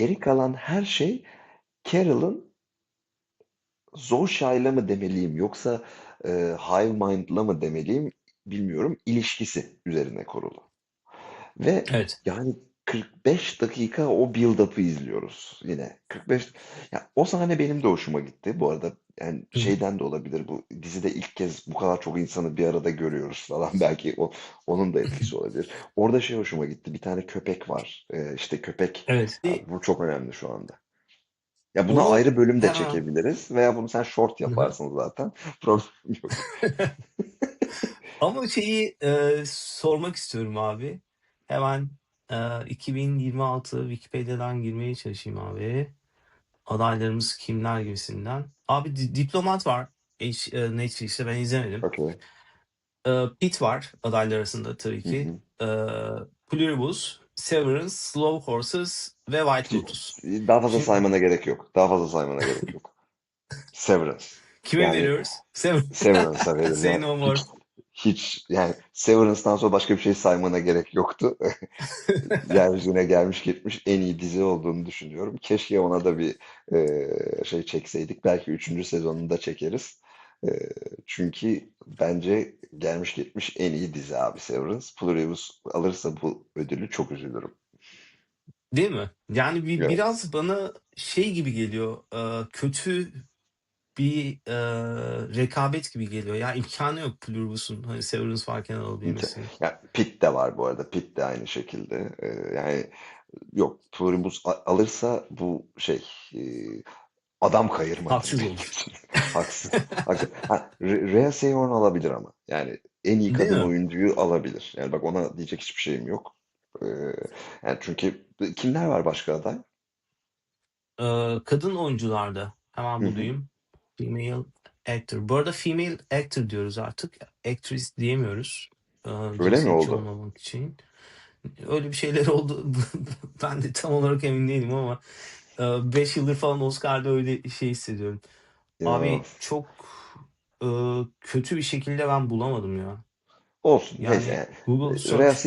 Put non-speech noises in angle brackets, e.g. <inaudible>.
geri kalan her şey Carol'ın Zosha'yla mı demeliyim yoksa e, Hive Mind'la mı demeliyim bilmiyorum ilişkisi üzerine kurulu. Ve Evet. yani 45 dakika o build-up'ı izliyoruz yine. 45 ya o sahne benim de hoşuma gitti. Bu arada yani Hı şeyden de olabilir bu dizide ilk kez bu kadar çok insanı bir arada görüyoruz falan <laughs> belki o onun da etkisi olabilir. Orada şey hoşuma gitti. Bir tane köpek var. Ee, işte köpek Evet. Abi bu çok önemli şu anda. Ya buna Onu ayrı bölüm de hemen çekebiliriz veya bunu sen short yaparsın zaten. <laughs> Problem yok. <laughs> Ama şeyi e, sormak istiyorum abi. Hemen e, 2026 Wikipedia'dan girmeye çalışayım abi. Adaylarımız kimler gibisinden. Abi Di- Diplomat var H- e, Netflix'te ben izlemedim. Okey. E, Pitt var adaylar arasında tabii Hı ki. hı. E, Pluribus, Severance, Slow Horses ve White Hiç- Lotus. Daha fazla Şimdi saymana gerek yok. Daha fazla saymana gerek yok. <laughs> Severance. kime Yani veriyoruz? Sever Severance'a <laughs> verelim. Say no more. Hiç yani Severance'dan sonra başka bir şey saymana gerek yoktu. <laughs> Yeryüzüne gelmiş gitmiş en iyi dizi olduğunu düşünüyorum. Keşke ona da bir e, şey çekseydik. Belki üçüncü sezonunu da çekeriz. E, çünkü bence gelmiş gitmiş en iyi dizi abi Severance. Pluribus alırsa bu ödülü çok üzülürüm. Değil mi? Yani bir, Evet. biraz bana şey gibi geliyor. e, kötü bir e, rekabet gibi geliyor. Ya imkanı yok Pluribus'un hani Severance varken İmkan- alabilmesi. Ya Pitt de var bu arada. Pitt de aynı şekilde. E, yani yok Pluribus a- alırsa bu şey e, adam kayırmadır Haksız benim olur. için. <laughs> Haksız. Haksız. Ha, Re- Seehorn alabilir ama. Yani en iyi Değil kadın mi? oyuncuyu alabilir. Yani bak ona diyecek hiçbir şeyim yok. Ee, yani çünkü kimler var başka aday? E, kadın oyuncularda hemen Hı hı. bulayım. Female actor. Bu arada female actor diyoruz artık. Actress diyemiyoruz. E, Öyle mi oldu? olmamak için. Öyle bir şeyler oldu. <laughs> Ben de tam olarak emin değilim ama 5 yıldır falan Oscar'da öyle şey hissediyorum. Ya Abi çok e, kötü bir şekilde ben bulamadım ya. olsun. Neyse Yani yani. Google Search